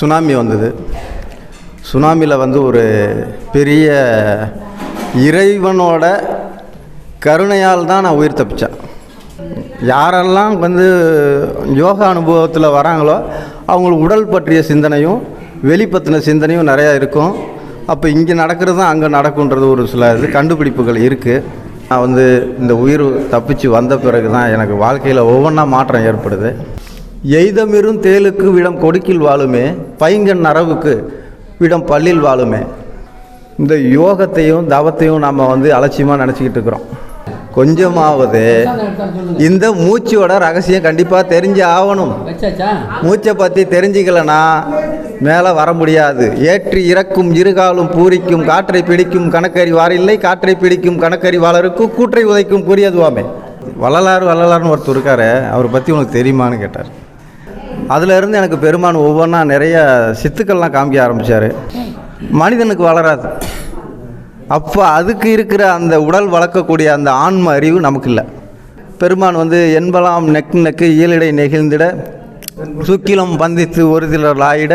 Tsunami வந்தது. சுனாமியில் வந்து ஒரு பெரிய இறைவனோட கருணையால் தான் நான் உயிர் தப்பித்தேன் யாரெல்லாம் வந்து யோகா அனுபவத்தில் வராங்களோ அவங்களுக்கு உடல் பற்றிய சிந்தனையும் வெளி பற்றின சிந்தனையும் நிறையா இருக்கும். அப்போ இங்கே நடக்கிறது தான் அங்கே நடக்குன்றது ஒரு சில இது கண்டுபிடிப்புகள் இருக்குது நான் வந்து இந்த உயிர் தப்பிச்சு வந்த பிறகு தான் எனக்கு வாழ்க்கையில் ஒவ்வொன்றா மாற்றம் ஏற்படுது. எய்தமிரும் தேலுக்கு விடம் கொடுக்கில் வாழுமே பைங்கன் நரவுக்கு விடம் பள்ளியில் வாழுமே. இந்த யோகத்தையும் தவத்தையும் நம்ம வந்து அலட்சியமாக நினச்சிக்கிட்டு இருக்கிறோம். கொஞ்சமாவது இந்த மூச்சோட ரகசியம் கண்டிப்பாக தெரிஞ்சு ஆகணும். மூச்சை பற்றி தெரிஞ்சுக்கலனா மேலே வர முடியாது. ஏற்றி இறக்கும் இருகாலும் பூரிக்கும் காற்றை பிடிக்கும் கணக்கறிவார் இல்லை காற்றை பிடிக்கும் கணக்கறிவாளருக்கு கூற்றை உதைக்கும் கூறியதுவாமே. வள்ளலார் வள்ளலார்னு ஒருத்தர் இருக்காரு அவரை பற்றி உனக்கு தெரியுமான்னு கேட்டார். அதுலேருந்து எனக்கு பெருமான் ஒவ்வொன்றா நிறைய சித்துக்கள்லாம் காமிக்க ஆரம்பித்தார் மனிதனுக்கு வளராது. அப்போ அதுக்கு இருக்கிற அந்த உடல் வளர்க்கக்கூடிய அந்த ஆன்ம அறிவு நமக்கு இல்லை பெருமான் வந்து என்பலாம் நெக்கு நெக்கு இயலிடை நெகிழ்ந்திட சுக்கிலம் பந்தித்து ஒரு சிலர் ஆயிட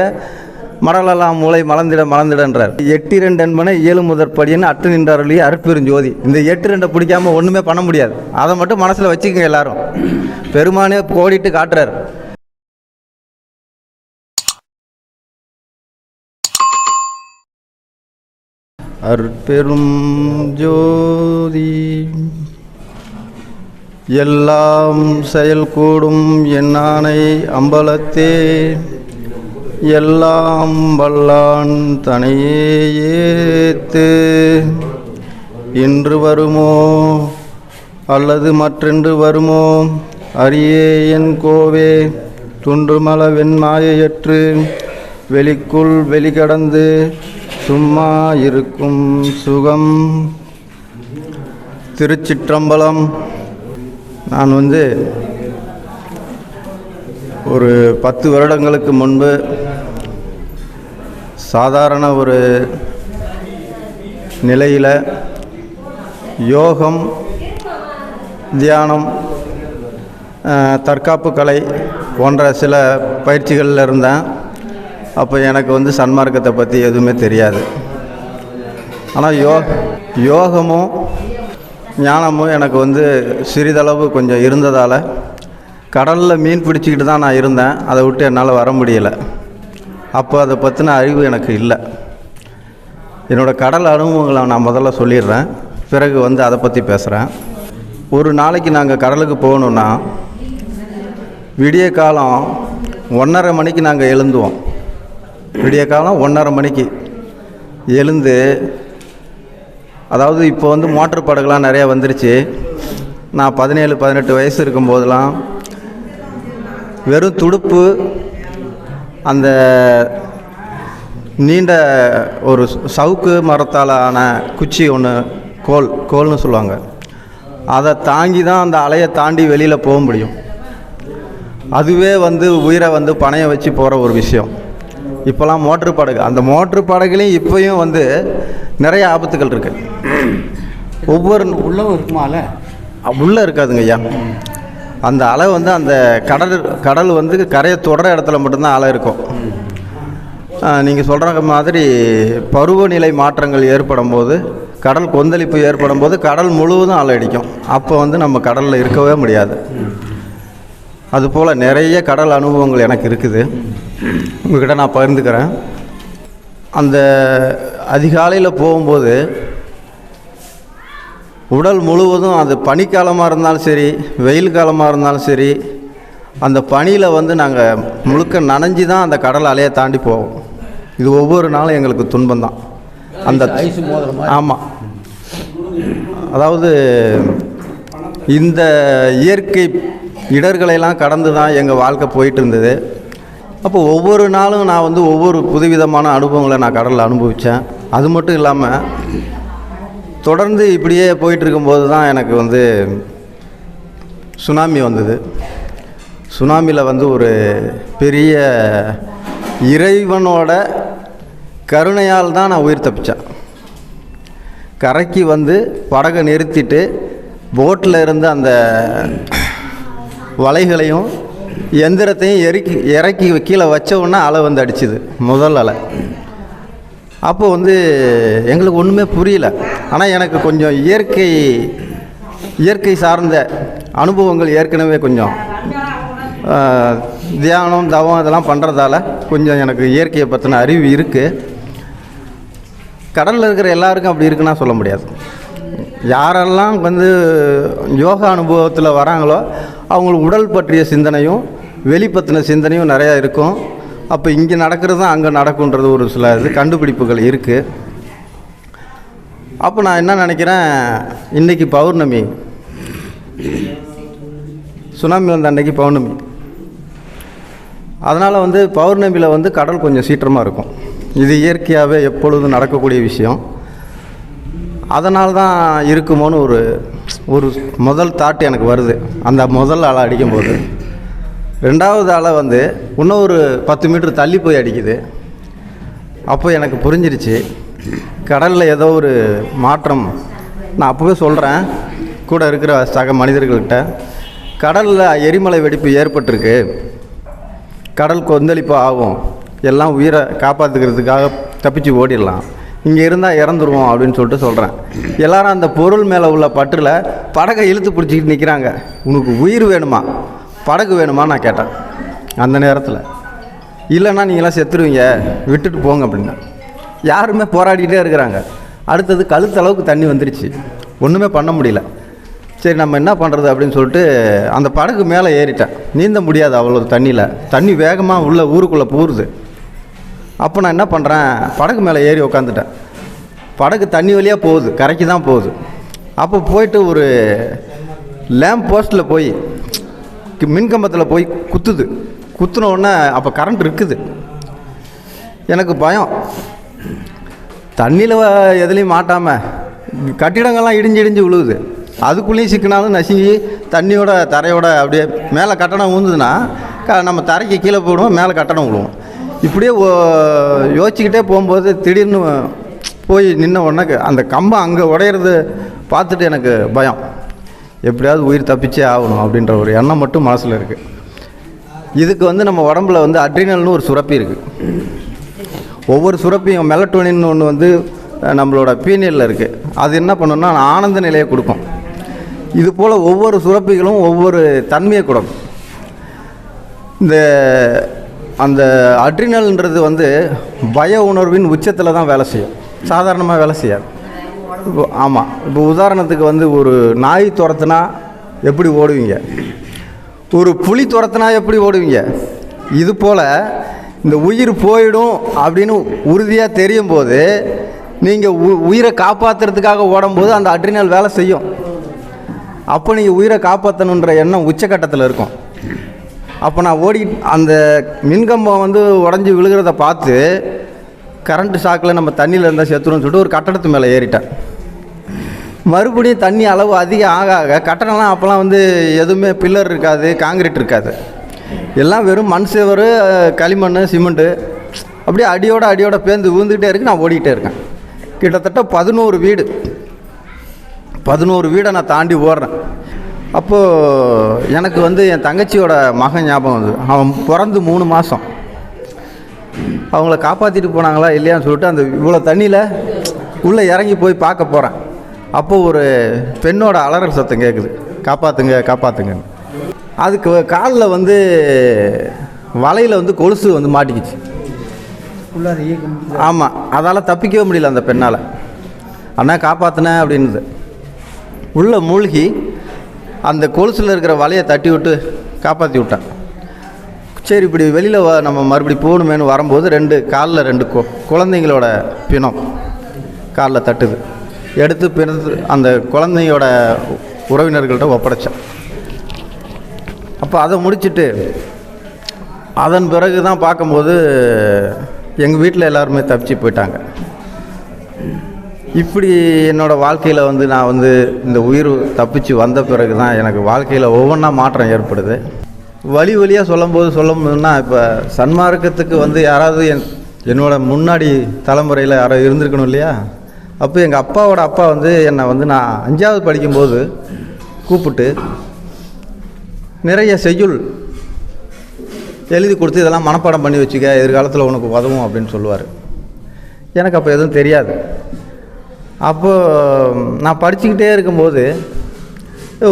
மடலெல்லாம் மூளை மலர்ந்திட மலர்ந்திடன்றார். எட்டு ரெண்டு என்பன ஏழு முதற்படின்னு அட்டு நின்றாரொழி அருட்பெருஞ்சோதி இந்த எட்டு ரெண்டை பிடிக்காம ஒன்றுமே பண்ண முடியாது. அதை மட்டும் மனசில் வச்சுக்கோங்க எல்லாரும். பெருமானே கோடிட்டு காட்டுறார். அற்பெரும் ஜோதி. எல்லாம் செயல்கூடும் என்னானை அம்பலத்தே. எல்லாம் வல்லான் தனையே ஏத்து. இன்று வருமோ? அல்லது மற்றென்று வருமோ? அரியே என் கோவே துன்றுமல வெண்மாயையற்று வெளிக்குள் வெளிகடந்து சும்மா இருக்கும் சுகம். திருச்சிற்றம்பலம். நான் வந்து ஒரு பத்து வருடங்களுக்கு முன்பு சாதாரண ஒரு நிலையில் யோகம் தியானம் தற்காப்பு கலை போன்ற சில பயிற்சிகளில் இருந்தேன். அப்போ எனக்கு வந்து சன்மார்க்கத்தை பற்றி எதுவுமே தெரியாது. ஆனால் யோ யோகமும் ஞானமும் எனக்கு வந்து சிறிதளவு கொஞ்சம் இருந்ததால் கடலில் மீன் பிடிச்சிக்கிட்டு தான் நான் இருந்தேன். அதை விட்டு என்னால் வர முடியலை. அப்போ அதை பற்றின அறிவு எனக்கு இல்லை. என்னோடய கடல் அனுபவங்களை நான் முதல்ல சொல்லிடுறேன். பிறகு வந்து அதை பற்றி பேசுகிறேன் ஒரு நாளைக்கு நாங்கள் கடலுக்கு போகணுன்னா விடிய காலம் ஒன்றரை மணிக்கு நாங்கள் எழுந்துவோம். விடிய காலம் ஒன்றரை மணிக்கு எழுந்து அதாவது இப்போ வந்து மோட்டர் படகுலாம் நிறையா வந்துருச்சு. நான் பதினேழு பதினெட்டு வயசு இருக்கும்போதெல்லாம் வெறும் துடுப்பு அந்த நீண்ட ஒரு சவுக்கு மரத்தால் ஆன குச்சி ஒன்று கோல் கோல்னு சொல்லுவாங்க. அதை தாங்கி தான் அந்த அலையை தாண்டி வெளியில் போக முடியும். அதுவே வந்து உயிரை வந்து பணைய வச்சு போகிற ஒரு விஷயம். இப்போல்லாம் மோட்ரு படகு. அந்த மோட்ரு படகுலையும் இப்போயும் வந்து நிறைய ஆபத்துகள் இருக்குது ஒவ்வொரு உள்ளவும் இருக்குமால உள்ளே இருக்காதுங்க ஐயா. அந்த அலை வந்து அந்த கடல் கடல் வந்து கரையை தொடர இடத்துல மட்டும்தான் அலை இருக்கும். நீங்கள் சொல்கிற மாதிரி பருவநிலை மாற்றங்கள் ஏற்படும் போது கடல் கொந்தளிப்பு ஏற்படும் போது கடல் முழுவதும் அலை அடிக்கும். அப்போ வந்து நம்ம கடலில் இருக்கவே முடியாது. அதுபோல் நிறைய கடல் அனுபவங்கள் எனக்கு இருக்குது. உங்ககிட்ட நான் பகிர்ந்துக்கிறேன். அந்த அதிகாலையில் போகும்போது உடல் முழுவதும் அது பனிக்காலமாக இருந்தாலும் சரி வெயில் காலமாக இருந்தாலும் சரி அந்த பனியில் வந்து நாங்கள் முழுக்க நனைஞ்சு தான் அந்த கடல் அலையை தாண்டி போவோம். இது ஒவ்வொரு நாளும் எங்களுக்கு துன்பம் தான். அந்த ஆமாம் அதாவது இந்த இயற்கை இடர்களையெல்லாம் கடந்து தான் எங்கள் வாழ்க்கை போயிட்டு இருந்தது. அப்போ ஒவ்வொரு நாளும் நான் வந்து ஒவ்வொரு புதுவிதமான அனுபவங்களை நான் கடலில் அனுபவித்தேன் அது மட்டும் இல்லாமல் தொடர்ந்து இப்படியே போயிட்டுருக்கும்போது தான் எனக்கு வந்து சுனாமி வந்தது. சுனாமியில் வந்து ஒரு பெரிய இறைவனோட கருணையால் தான் நான் உயிர் தப்பித்தேன் கரைக்கு வந்து படகை நிறுத்திட்டு போட்டில் இருந்த அந்த வலைகளையும் எந்திரத்தையும் இறக்கி இறக்கி கீழே வச்ச அலை வந்து அடிச்சுது முதல் அலை. அப்போ வந்து எங்களுக்கு ஒன்றுமே புரியல. ஆனால் எனக்கு கொஞ்சம் இயற்கை இயற்கை சார்ந்த அனுபவங்கள் ஏற்கனவே கொஞ்சம் தியானம் தவம் இதெல்லாம் பண்ணுறதால கொஞ்சம் எனக்கு இயற்கையை பற்றின அறிவு இருக்குது கடலில் இருக்கிற எல்லாருக்கும் அப்படி இருக்குன்னா சொல்ல முடியாது. யாரெல்லாம் வந்து யோகா அனுபவத்தில் வராங்களோ அவங்களுக்கு உடல் பற்றிய சிந்தனையும் வெளி பற்றின சிந்தனையும் நிறையா இருக்கும். அப்போ இங்கே நடக்கிறது தான் அங்கே நடக்குன்றது ஒரு சில இது கண்டுபிடிப்புகள் இருக்குது அப்போ நான் என்ன நினைக்கிறேன் இன்றைக்கி பௌர்ணமி. சுனாமி வந்த அன்னைக்கு பௌர்ணமி. அதனால் வந்து பௌர்ணமியில் வந்து கடல் கொஞ்சம் சீற்றமாக இருக்கும். இது இயற்கையாகவே எப்பொழுதும் நடக்கக்கூடிய விஷயம். அதனால தான் இருக்குமோன்னு ஒரு ஒரு முதல் தாட் எனக்கு வருது. அந்த முதல் அலை அடிக்கும்போது. ரெண்டாவது அலை வந்து இன்னும் ஒரு பத்து மீட்டர் தள்ளி போய் அடிக்குது. அப்போ எனக்கு புரிஞ்சிருச்சு. கடலில் ஏதோ ஒரு மாற்றம். நான் அப்போவே சொல்கிறேன் கூட இருக்கிற சக மனிதர்கள்கிட்ட கடலில் எரிமலை வெடிப்பு ஏற்பட்டிருக்கு. கடல் கொந்தளிப்பு ஆகும். எல்லாம் உயிரை காப்பாற்றுக்கிறதுக்காக தப்பிச்சு ஓடிடலாம். இங்கே இருந்தால் இறந்துருவோம் அப்படின்னு சொல்லிட்டு சொல்கிறேன் எல்லாரும் அந்த பொருள் மேலே உள்ள பற்றில் படகை இழுத்து பிடிச்சிக்கிட்டு நிற்கிறாங்க உனக்கு உயிர் வேணுமா? படகு வேணுமா? நான் கேட்டேன். அந்த நேரத்தில் இல்லைன்னா நீங்களாம் செத்துருவீங்க. விட்டுட்டு போங்க அப்படின்னா. யாருமே போராடிக்கிட்டே இருக்கிறாங்க. அடுத்தது கழுத்தளவுக்கு தண்ணி வந்துருச்சு. ஒன்றுமே பண்ண முடியல. சரி நம்ம என்ன பண்ணுறது அப்படின்னு சொல்லிட்டு அந்த படகு மேலே ஏறிட்டேன். நீந்த முடியாது அவ்வளோ தண்ணியில். தண்ணி வேகமாக உள்ள ஊருக்குள்ளே பூருது அப்போ நான் என்ன பண்ணுறேன் படகு மேலே ஏறி உக்காந்துட்டேன். படகு தண்ணி வழியாக போகுது கரைக்கு தான் போகுது. அப்போ போயிட்டு ஒரு லேம்ப் போஸ்ட்டில் போய் மின்கம்பத்தில் போய் குத்துது. குத்துன உடனே அப்போ கரண்ட் இருக்குது. எனக்கு பயம். தண்ணியில் எதுலேயும் மாட்டாமல் கட்டிடங்கள்லாம் இடிஞ்சு இடிஞ்சு விழுவுது. அதுக்குள்ளேயும் சிக்கினாலும் நசுங்கி தண்ணியோட தரையோட அப்படியே மேலே கட்டணம் ஊந்துதுன்னா க நம்ம தரைக்கு கீழே போடுவோம் மேலே கட்டணம் விழுவோம் இப்படியே ஓ- யோசிச்சுக்கிட்டே போகும்போது திடீர்னு போய் நின்ன உடனே அந்த கம்பம் அங்கே உடையிறது பார்த்துட்டு எனக்கு பயம். எப்படியாவது உயிர் தப்பிச்சே ஆகணும் அப்படின்ற ஒரு எண்ணம் மட்டும் மனசில் இருக்குது இதுக்கு வந்து நம்ம உடம்புல வந்து அட்ரினல்னு ஒரு சுரப்பி இருக்குது ஒவ்வொரு சுரப்பியும் மெலட்டோனின்னு ஒன்று வந்து நம்மளோட பீனியலில் இருக்குது அது என்ன பண்ணுன்னா ஆனந்த நிலையை கொடுக்கும். இது போல் ஒவ்வொரு சுரப்பிகளும் ஒவ்வொரு தன்மையை கொடுக்கும். இந்த அந்த அட்ரினல்ன்றது வந்து பய உணர்வின் உச்சத்தில் தான் வேலை செய்யும். சாதாரணமாக வேலை செய்யாது. இப்போ ஆமாம் இப்போ உதாரணத்துக்கு வந்து ஒரு நாய் துரத்துனா எப்படி ஓடுவீங்க? ஒரு புலி துரத்துனா எப்படி ஓடுவீங்க? இது போல் இந்த உயிர் போயிடும் அப்படின்னு உறுதியாக தெரியும் போது நீங்கள் உ உயிரை காப்பாற்றுறதுக்காக ஓடும்போது அந்த அட்ரினல் வேலை செய்யும். அப்போ நீங்கள் உயிரை காப்பாற்றணுன்ற எண்ணம் உச்சக்கட்டத்தில் இருக்கும். அப்போ நான் ஓடி அந்த மின்கம்பம் வந்து உடஞ்சி விழுகிறத பார்த்து கரண்ட்டு ஷாக்கில் நம்ம தண்ணியில் இருந்தால் செத்துருன்னு சொல்லிட்டு ஒரு கட்டடத்து மேலே ஏறிட்டேன். மறுபடியும் தண்ணி அளவு அதிகம் ஆக ஆக கட்டடம்லாம் அப்போல்லாம் வந்து எதுவுமே பில்லர் இருக்காது காங்கிரீட் இருக்காது. எல்லாம் வெறும் மண் சேவர் களிமண் சிமெண்ட்டு. அப்படியே அடியோட அடியோட பேர்ந்து விழுந்துக்கிட்டே இருக்கு நான் ஓடிக்கிட்டே இருக்கேன். கிட்டத்தட்ட பதினோரு வீடு. பதினோரு வீடை நான் தாண்டி ஓடுறேன். அப்போது எனக்கு வந்து என் தங்கச்சியோட மகன் ஞாபகம் வந்து அவன் பிறந்து மூணு மாதம் அவங்கள காப்பாற்றிட்டு போனாங்களா இல்லையான்னு சொல்லிட்டு அந்த இவ்வளோ தண்ணியில் உள்ளே இறங்கி போய் பார்க்க போகிறேன் அப்போ ஒரு பெண்ணோட அலறல் சத்தம் கேட்குது காப்பாற்றுங்க காப்பாற்றுங்கன்னு அதுக்கு காலில் வந்து வலையில் வந்து கொலுசு வந்து மாட்டிக்கிச்சு. ஆமாம் அதால் தப்பிக்கவே முடியல அந்த பெண்ணால். அண்ணா காப்பாற்றினேன் அப்படின்னுது. உள்ளே மூழ்கி அந்த கொலுசில் இருக்கிற வலையை தட்டி விட்டு காப்பாற்றி விட்டேன். சரி இப்படி வெளியில் நம்ம மறுபடி போகணுமேனு வரும்போது ரெண்டு காலில் ரெண்டு கு குழந்தைங்களோட பிணம் காலில் தட்டுது. எடுத்து பிறந்து அந்த குழந்தையோட உறவினர்கள்ட்ட ஒப்படைச்சேன். அப்போ அதை முடிச்சிட்டு அதன் பிறகு தான் பார்க்கும்போது எங்கள் வீட்டில் எல்லாருமே தப்பிச்சு போயிட்டாங்க. இப்படி என்னோடய வாழ்க்கையில் வந்து நான் வந்து இந்த உயிர் தப்பிச்சு வந்த பிறகு தான் எனக்கு வாழ்க்கையில் ஒவ்வொன்றா மாற்றம் ஏற்படுது. வழி வழியாக சொல்லும்போது சொல்லும்போதுன்னா இப்போ சன்மார்க்கத்துக்கு வந்து யாராவது என் என்னோட முன்னாடி தலைமுறையில் யாரோ இருந்திருக்கணும் இல்லையா? அப்போ எங்கள் அப்பாவோட அப்பா வந்து என்னை வந்து நான் அஞ்சாவது படிக்கும்போது கூப்பிட்டு நிறைய செய்யுள் எழுதி கொடுத்து இதெல்லாம் மனப்பாடம் பண்ணி வச்சுக்க எதிர்காலத்தில் உனக்கு உதவும் அப்படின்னு சொல்லுவார். எனக்கு அப்போ எதுவும் தெரியாது. அப்போ நான் படிச்சுக்கிட்டே இருக்கும்போது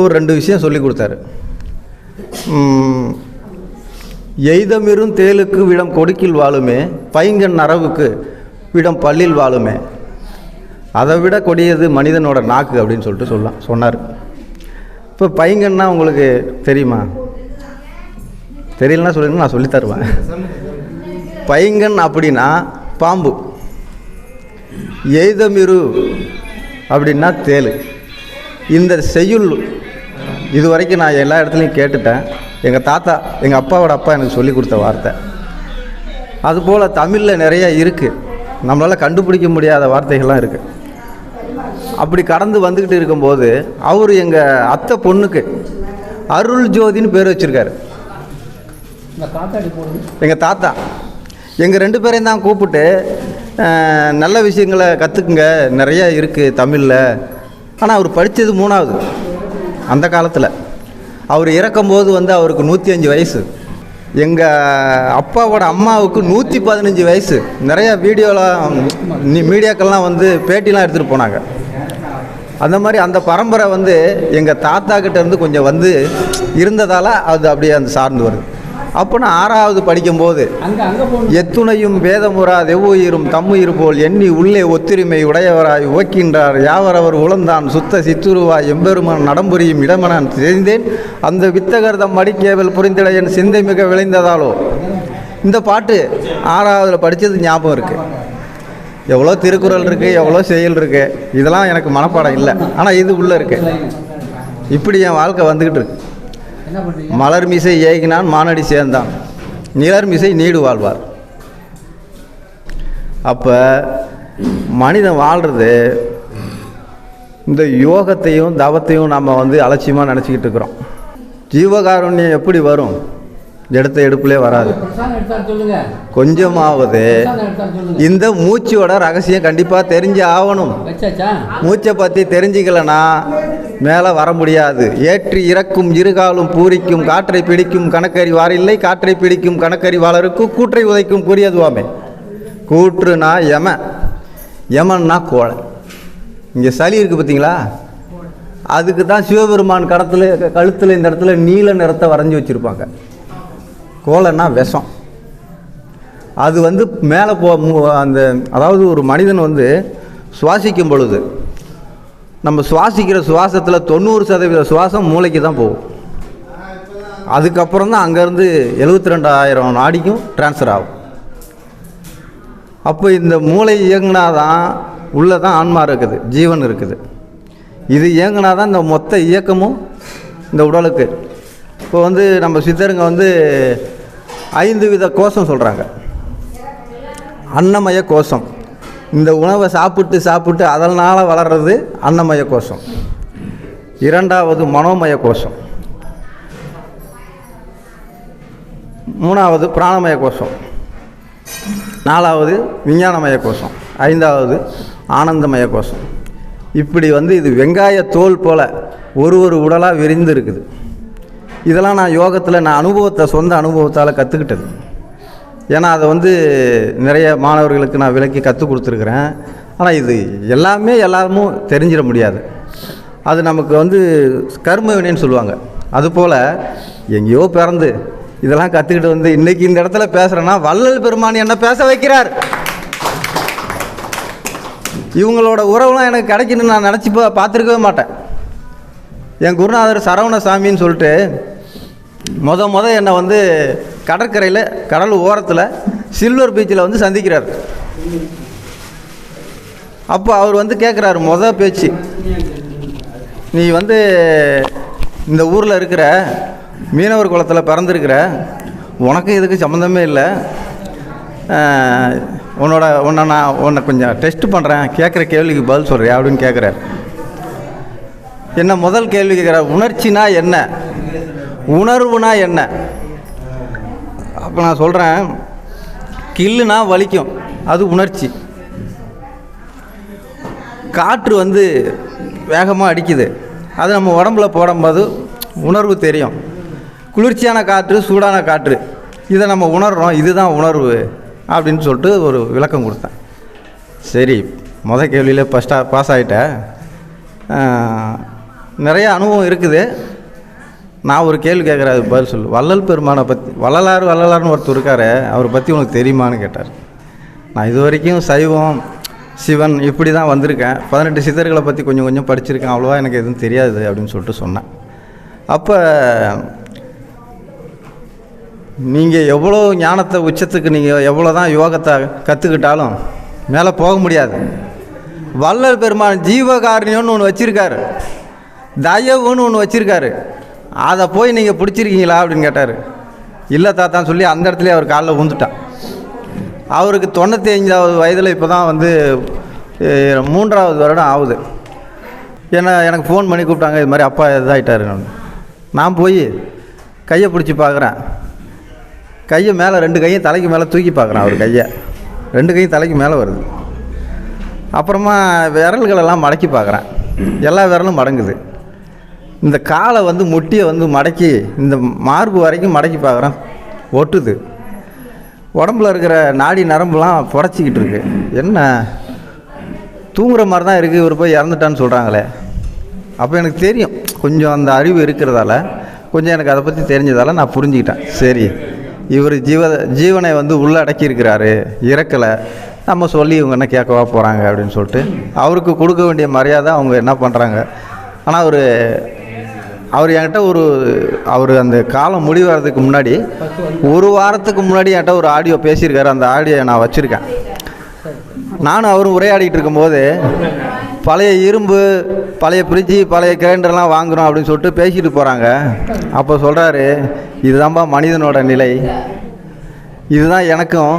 ஒரு ரெண்டு விஷயம் சொல்லி கொடுத்தாரு. எய்தமிரும் தேலுக்கு விடம் கொடுக்கில் வாழுமே பைங்கன் நரவுக்கு விடம் பள்ளியில் வாழுமே. அதை விட கொடியது மனிதனோட நாக்கு அப்படின்னு சொல்லிட்டு சொல்லலாம் சொன்னார். இப்போ பைங்கன்னா உங்களுக்கு தெரியுமா? தெரியலன்னா சொல்லுங்க நான் சொல்லித் தருவேன். பைங்கன் அப்படின்னா பாம்பு. எய்தமிரு அப்படின்னா தேள் இந்த செய்யுள் இது வரைக்கும் நான் எல்லா இடத்துலையும் கேட்டுட்டேன். எங்கள் தாத்தா எங்கள் அப்பாவோட அப்பா எனக்கு சொல்லி கொடுத்த வார்த்தை. அதுபோல் தமிழில் நிறைய இருக்குது நம்மளால் கண்டுபிடிக்க முடியாத வார்த்தைகள்லாம் இருக்குது அப்படி கடந்து வந்துக்கிட்டு இருக்கும்போது அவர் எங்கள் அத்தை பொண்ணுக்கு அருள் ஜோதின்னு பேர் வச்சுருக்காரு. எங்கள் தாத்தா. எங்கள் ரெண்டு பேரையும் தான் கூப்பிட்டு நல்ல விஷயங்களை கற்றுக்குங்க நிறைய இருக்குது தமிழில். ஆனால் அவர் படித்தது மூணாவது. அந்த காலத்தில். அவர் இறக்கும்போது வந்து அவருக்கு நூற்றி அஞ்சு வயசு. எங்கள் அப்பாவோட அம்மாவுக்கு நூற்றி பதினஞ்சு வயசு. நிறையா வீடியோலாம் மீடியாக்கள்லாம் வந்து பேட்டிலாம் எடுத்துகிட்டு போனாங்க. அந்த மாதிரி அந்த பரம்பரை வந்து எங்கள் தாத்தா கிட்டேருந்து கொஞ்சம் வந்து இருந்ததால் அது அப்படியே அந்த சார்ந்து வருது. அப்போ நான் ஆறாவது படிக்கும்போது எத்துணையும் வேதமுறா தெவ்வுயிரும் தம்முயிர் போல் எண்ணி உள்ளே ஒத்துரிமை உடையவராய் ஓக்கின்றார் யாவரவர் உளந்தான் சுத்த சித்துருவாய் எம்பெருமான் நடம்புரியும் இடமனான் தெரிந்தேன். அந்த வித்தகர்தம் மடிக்கேவல் புரிந்திட என் சிந்தை மிக விளைந்ததாலோ. இந்த பாட்டு ஆறாவதுல படித்தது ஞாபகம் இருக்குது எவ்வளோ திருக்குறள் இருக்குது எவ்வளோ செயல் இருக்குது இதெல்லாம் எனக்கு மனப்பாடம் இல்லை. ஆனால் இது உள்ளே இருக்கு. இப்படி என் வாழ்க்கை வந்துக்கிட்டு இருக்கு. மலர் மிசை ஏகினான் மானடி சேர்ந்தான். நிலர் மிசை நீடு வாழ்வார். அப்போ மனிதன் வாழ்கிறது இந்த யோகத்தையும் தவத்தையும் நம்ம வந்து அலட்சியமாக நினச்சிக்கிட்டு இருக்கிறோம். ஜீவகாருண்யம் எப்படி வரும்? எடுத்த எடுப்புலே வராது. கொஞ்சமாவது இந்த மூச்சோட ரகசியம் கண்டிப்பாக தெரிஞ்சு ஆகணும். மூச்சை பற்றி தெரிஞ்சுக்கலனா மேலே வர முடியாது. ஏற்றி இறக்கும் இருகாலும் பூரிக்கும் காற்றை பிடிக்கும் கணக்கறிவாரில்லை காற்றை பிடிக்கும் கணக்கறிவாளருக்கு கூற்றை உதைக்கும் கூறியதுவாமே. கூற்றுனா யம. யமன்னா கோழை. இங்கே சளி இருக்குது பார்த்தீங்களா அதுக்கு தான் சிவபெருமான் கடத்தில் கழுத்தில் இந்த இடத்துல நீல நிறத்தை வரைஞ்சி வச்சுருப்பாங்க. கோலைன்னா விஷம். அது வந்து மேலே போ அந்த அதாவது ஒரு மனிதன் வந்து சுவாசிக்கும் பொழுது நம்ம சுவாசிக்கிற சுவாசத்தில் தொண்ணூறு சதவீத சுவாசம் மூளைக்கு தான் போகும். அதுக்கப்புறம் தான் அங்கேருந்து எழுபத்தி ரெண்டாயிரம் நாடிக்கும் ட்ரான்ஸ்ஃபர் ஆகும். அப்போ இந்த மூளை இயங்குனாதான் உள்ளே தான் ஆன்மா இருக்குது ஜீவன் இருக்குது. இது இயங்குனாதான் இந்த மொத்த இயக்கமும் இந்த உடலுக்கு இப்போ வந்து நம்ம சித்தருங்க வந்து ஐந்து வித கோஷம் சொல்கிறாங்க அன்னமய கோஷம். இந்த உணவை சாப்பிட்டு சாப்பிட்டு அதனால் வளர்றது அன்னமய கோஷம். இரண்டாவது மனோமய கோஷம். மூணாவது பிராணமய கோஷம். நாலாவது விஞ்ஞானமய கோஷம். ஐந்தாவது ஆனந்தமய கோஷம். இப்படி வந்து இது வெங்காய தோல் போல் ஒரு ஒரு உடலாக விரிந்து இருக்குது இதெல்லாம் நான் யோகத்தில் நான் அனுபவத்தை சொந்த அனுபவத்தால் கற்றுக்கிட்டது ஏன்னா அதை வந்து நிறைய மாணவர்களுக்கு நான் விளக்கி கற்றுக் கொடுத்துருக்குறேன். ஆனால் இது எல்லாமே எல்லாமும் தெரிஞ்சிட முடியாது. அது நமக்கு வந்து கர்ம வினைன்னு சொல்லுவாங்க. அதுபோல் எங்கேயோ பிறந்து இதெல்லாம் கற்றுக்கிட்டு வந்து இன்றைக்கி இந்த இடத்துல பேசுகிறேன்னா வள்ளல் பெருமான் என்ன பேச வைக்கிறார். இவங்களோட உறவுலாம் எனக்கு கிடைக்கணும்னு நான் நினச்சி பார்த்துருக்கவே மாட்டேன். என் குருநாதர் சரவண சாமின்னு சொல்லிட்டு முத முத என்னை வந்து கடற்கரையில் கடல் ஓரத்தில் சில்வர் பீச்சில் வந்து சந்திக்கிறார். அப்போ அவர் வந்து கேட்குறாரு முத பேச்சு. நீ வந்து இந்த ஊரில் இருக்கிற மீனவர் குளத்தில் பிறந்திருக்கிற உனக்கு இதுக்கு சம்மந்தமே இல்லை. உன்னோட உன்னை நான் உன்னை கொஞ்சம் டெஸ்ட் பண்ணுறேன் கேட்குற கேள்விக்கு பதில் சொல்கிறேன் அப்படின்னு கேட்குறாரு என்ன முதல் கேள்வி கேட்குற உணர்ச்சினா என்ன? உணர்வுனா என்ன? அப்போ நான் சொல்கிறேன் கில்லுனா வலிக்கும் அது உணர்ச்சி. காற்று வந்து வேகமாக அடிக்குது. அது நம்ம உடம்புல போடும்போது உணர்வு தெரியும். குளிர்ச்சியான காற்று சூடான காற்று. இதை நம்ம உணர்கிறோம் இதுதான் உணர்வு அப்படின்னு சொல்லிட்டு ஒரு விளக்கம் கொடுத்தேன். சரி முத கேள்வியில் ஃபஸ்ட்டாக பாஸ் ஆகிட்டேன் நிறைய அனுபவம் இருக்குது. நான் ஒரு கேள்வி கேட்குறேன் அது பதில் சொல்லு. வள்ளல் பெருமானை பற்றி வள்ளலார் வள்ளலார்னு ஒருத்தர் இருக்கார். அவரை பற்றி உனக்கு தெரியுமான்னு கேட்டார். நான் இது வரைக்கும் சைவம் சிவன் இப்படி தான் வந்திருக்கேன். பதினெட்டு சித்தர்களை பற்றி கொஞ்சம் கொஞ்சம் படிச்சிருக்கேன். அவ்வளோவா எனக்கு எதுவும் தெரியாது அப்படின்னு சொல்லிட்டு சொன்னேன். அப்போ நீங்கள் எவ்வளோ ஞானத்தை உச்சத்துக்கு நீங்கள் எவ்வளோ தான் யோகத்தை கற்றுக்கிட்டாலும் மேலே போக முடியாது. வள்ளல் பெருமான் ஜீவகாரணியம்னு ஒன்று வச்சுருக்காரு. தயவுன்னு ஒன்று வச்சுருக்காரு. அதை போய் நீங்கள் பிடிச்சிருக்கீங்களா அப்படின்னு கேட்டார். இல்லை தாத்தான்னு சொல்லி அந்த இடத்துல அவர் காலில் ஊந்துட்டான். அவருக்கு தொண்ணூற்றி அஞ்சாவது வயதில் இப்போ தான் வந்து மூன்றாவது வருடம் ஆகுது. ஏன்னா எனக்கு ஃபோன் பண்ணி கூப்பிட்டாங்க இது மாதிரி அப்பா இதாகிட்டார் நான் போய் கையை பிடிச்சி பார்க்குறேன். கையை மேலே ரெண்டு கையும் தலைக்கு மேலே தூக்கி பார்க்குறேன் அவர் கையை. ரெண்டு கையும் தலைக்கு மேலே வருது. அப்புறமா விரல்களெல்லாம் மடக்கி பார்க்குறேன். எல்லா விரலும் மடங்குது. இந்த காலை வந்து முட்டியை வந்து மடக்கி இந்த மார்பு வரைக்கும் மடக்கி பார்க்குறோம் ஒட்டுது. உடம்புல இருக்கிற நாடி நரம்புலாம் புடச்சிக்கிட்டு இருக்கு. என்ன? தூங்குற மாதிரி தான் இருக்குது இவர் போய் இறந்துட்டான்னு சொல்கிறாங்களே அப்போ எனக்கு தெரியும். கொஞ்சம் அந்த அறிவு இருக்கிறதால கொஞ்சம் எனக்கு அதை பற்றி தெரிஞ்சதால நான் புரிஞ்சுக்கிட்டேன். சரி. இவர் ஜீவ ஜீவனை வந்து உள்ளே அடக்கியிருக்கிறாரு. இறக்கலை. நம்ம சொல்லி இவங்க என்ன கேட்கவா போகிறாங்க அப்படின்னு சொல்லிட்டு அவருக்கு கொடுக்க வேண்டிய மரியாதை அவங்க என்ன பண்ணுறாங்க ஆனால் அவர் அவர் என்கிட்ட ஒரு அவர் அந்த காலம் முடிவறதுக்கு முன்னாடி ஒரு வாரத்துக்கு முன்னாடி என்கிட்ட ஒரு ஆடியோ பேசியிருக்காரு. அந்த ஆடியோ நான் வச்சுருக்கேன். நானும் அவரும் உரையாடிட்டு இருக்கும்போது பழைய இரும்பு பழைய ஃப்ரிட்ஜு பழைய கிரைண்டர்லாம் வாங்குறோம் அப்படின்னு சொல்லிட்டு பேசிட்டு போகிறாங்க அப்போ சொல்கிறாரு இதுதான்பா மனிதனோட நிலை. இதுதான் எனக்கும்.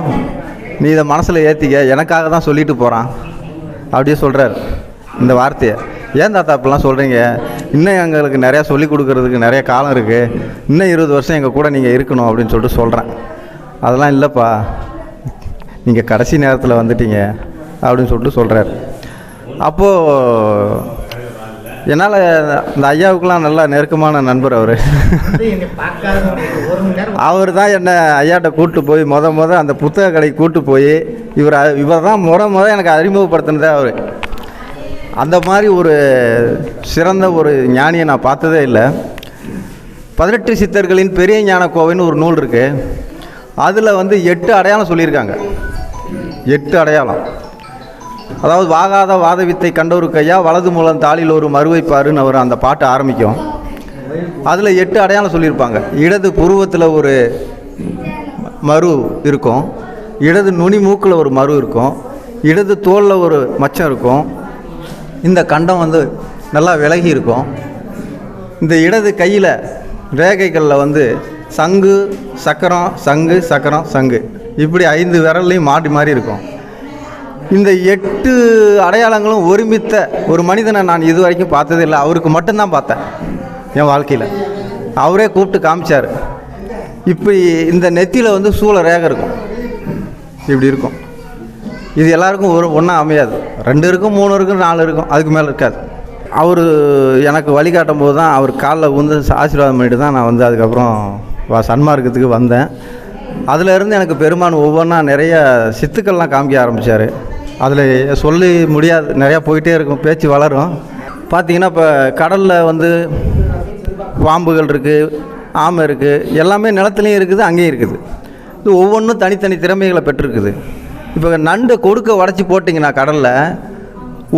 நீ இதை மனசில் ஏற்றிக்க எனக்காக தான் சொல்லிட்டு போகிறான் அப்படியே சொல்கிறார் இந்த வார்த்தையை. ஏன் தாத்தா அப்படிலாம் சொல்கிறீங்க இன்னும் எங்களுக்கு நிறையா சொல்லி கொடுக்குறதுக்கு நிறைய காலம் இருக்குது இன்னும் இருபது வருஷம் எங்கள் கூட நீங்கள் இருக்கணும் அப்படின்னு சொல்லிட்டு சொல்கிறேன் அதெல்லாம் இல்லைப்பா. நீங்கள் கடைசி நேரத்தில் வந்துட்டீங்க அப்படின்னு சொல்லிட்டு சொல்கிறார் அப்போது என்னால் இந்த ஐயாவுக்கெலாம் நல்லா நெருக்கமான நண்பர் அவர். அவர் தான் என்னை ஐயாட்ட கூட்டு போய் மொத முத அந்த புத்தக கடைக்கு கூட்டு போய் இவர் இவர் தான் முத முத எனக்கு அறிமுகப்படுத்தினதே அவர். அந்த மாதிரி ஒரு சிறந்த ஒரு ஞானியை நான் பார்த்ததே இல்லை. பதினெட்டு சித்தர்களின் பெரிய ஞான கோவைன்னு ஒரு நூல் இருக்குது அதில் வந்து எட்டு அடையாளம் சொல்லியிருக்காங்க. எட்டு அடையாளம். அதாவது வாகாத வாத வித்தை கண்டோரு கையா வலது மூலம் தாளில் ஒரு மறுவைப்பாருன்னு அவர் அந்த பாட்டு ஆரம்பிக்கும். அதில் எட்டு அடையாளம் சொல்லியிருப்பாங்க. இடது புருவத்தில் ஒரு மறு இருக்கும். இடது நுனி மூக்கில் ஒரு மறு இருக்கும். இடது தோலில் ஒரு மச்சம் இருக்கும். இந்த கண்டம் வந்து நல்லா விலகி இருக்கும். இந்த இடது கையில் ரேகைகளில் வந்து சங்கு சக்கரம் சங்கு சக்கரம் சங்கு. இப்படி ஐந்து விரல்லையும் மாறி மாறி இருக்கும். இந்த எட்டு அடையாளங்களும் ஒருமித்த ஒரு மனிதனை நான் இது வரைக்கும் பார்த்ததே இல்லை. அவருக்கு மட்டும்தான் பார்த்தேன் என் வாழ்க்கையில். அவரே கூப்பிட்டு காமிச்சார். இப்படி இந்த நெத்தியில் வந்து சூழ ரேகை இருக்கும். இப்படி இருக்கும். இது எல்லாருக்கும் ஒரு ஒன்றா அமையாது. ரெண்டு இருக்கும் மூணு இருக்கும் நாலு இருக்கும் அதுக்கு மேலே இருக்காது. அவர் எனக்கு வழிகாட்டும் போது தான் அவர் காலில் வந்து ஆசீர்வாதம் பண்ணிட்டு தான் நான் வந்து அதுக்கப்புறம் வ- சன்மார்க்கத்துக்கு வந்தேன். அதிலேருந்து எனக்கு பெருமான் ஒவ்வொன்றா நிறைய சித்துக்கள்லாம் காமிக்க ஆரம்பித்தார் அதில் சொல்லி முடியாது நிறையா போயிட்டே இருக்கும் பேச்சு வளரும். பார்த்தீங்கன்னா இப்போ கடலில் வந்து பாம்புகள் இருக்குது ஆமை இருக்குது எல்லாமே நிலத்துலையும் இருக்குது அங்கேயும் இருக்குது. இது ஒவ்வொன்றும் தனித்தனி திறமைகளை பெற்றிருக்குது. இப்போ நண்டு கொடுக்க உடச்சி போட்டிங்கன்னா கடலில்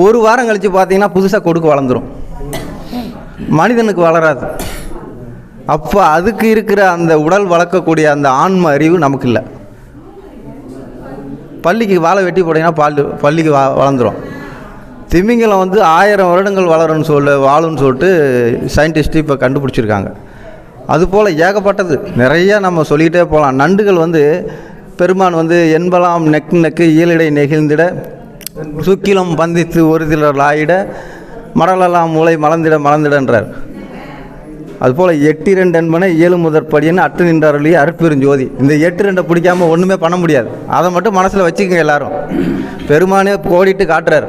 ஒரு வாரம் கழித்து பார்த்தீங்கன்னா புதுசாக கொடுக்க வளர்ந்துரும். மனிதனுக்கு வளராது. அப்போ அதுக்கு இருக்கிற அந்த உடல் வளர்க்கக்கூடிய அந்த ஆன்ம அறிவு நமக்கு இல்லை பள்ளிக்கு வாழை வெட்டி போட்டிங்கன்னா பால் பள்ளிக்கு வா வளர்ந்துரும். திமிங்கலம் வந்து ஆயிரம் வருடங்கள் வளரும்னு சொல்ல வாழும்னு சொல்லிட்டு சயின்டிஸ்ட்டு இப்போ கண்டுபிடிச்சிருக்காங்க. அதுபோல் ஏகப்பட்டது. நிறையா நம்ம சொல்லிக்கிட்டே போகலாம். நண்டுகள் வந்து பெருமான் வந்து என்பலாம் நெக்கு நெக்கு இயலிடை நெகிழ்ந்திட சுக்கிலம் பந்தித்து ஒரு ஆயிட மடலெல்லாம் மூளை மலர்ந்திட மலர்ந்திடன்றார் அதுபோல் எட்டு ரெண்டு என்பன ஏழு முதற் படின்னு அட்டு நின்றாரொழி அருட்பெருஞ்சோதி இந்த எட்டு ரெண்டை பிடிக்காம ஒன்றுமே பண்ண முடியாது. அதை மட்டும் மனசில் வச்சுக்கோங்க எல்லாரும். பெருமானே கோடிட்டு காட்டுறார்.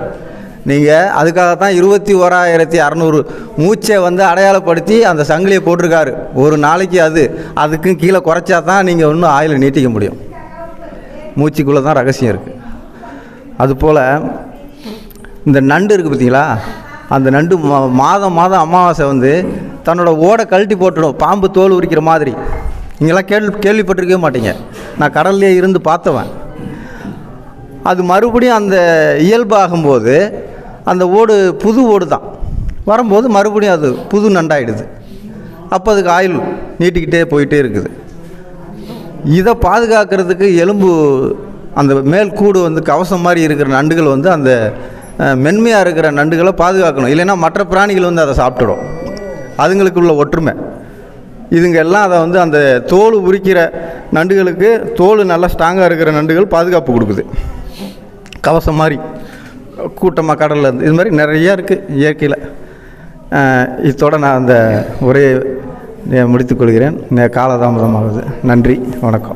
நீங்கள் அதுக்காக தான் இருபத்தி ஓராயிரத்தி அறநூறு மூச்சை வந்து அடையாளப்படுத்தி அந்த சங்கிலியை போட்டிருக்காரு. ஒரு நாளைக்கு அது அதுக்கும் கீழே குறைச்சா தான் நீங்கள் இன்னும் ஆயுளை நீட்டிக்க முடியும். மூச்சுக்குள்ளே தான் ரகசியம் இருக்குது அதுபோல் இந்த நண்டு இருக்குது பார்த்தீங்களா? அந்த நண்டு மா- மாதம் மாதம் அமாவாசை வந்து தன்னோட ஓடை கழட்டி போட்டுடும் பாம்பு தோல் உரிக்கிற மாதிரி. நீங்களாம் கேள்வி கேள்விப்பட்டிருக்கவே மாட்டீங்க. நான் கடல்லே இருந்து பார்த்தவன். அது மறுபடியும் அந்த இயல்பாகும்போது அந்த ஓடு புது ஓடு தான் வரும்போது மறுபடியும் அது புது நண்டாயிடுது. அப்போ அதுக்கு ஆயுள் நீட்டிக்கிட்டே போயிட்டே இருக்குது. இதை பாதுகாக்கிறதுக்கு எலும்பு அந்த மேல் கூடு வந்து கவசம் மாதிரி இருக்கிற நண்டுகள் வந்து அந்த மென்மையாக இருக்கிற நண்டுகளை பாதுகாக்கணும். இல்லைன்னா மற்ற பிராணிகள் வந்து அதை சாப்பிட்டுடும். அதுங்களுக்கு உள்ள ஒற்றுமை. இதுங்க எல்லாம் அதை வந்து அந்த தோல் உரிக்கிற நண்டுகளுக்கு தோல் நல்லா ஸ்ட்ராங்காக இருக்கிற நண்டுகள் பாதுகாப்பு கொடுக்குது. கவசம் மாதிரி கூட்டமாக கடலில் இருந்து. இது மாதிரி நிறையா இருக்குது இயற்கையில். இதோட நான் அந்த ஒரே முடித்துக்கொள்கிறேன் காலதாமதமாகுது. நன்றி. வணக்கம்.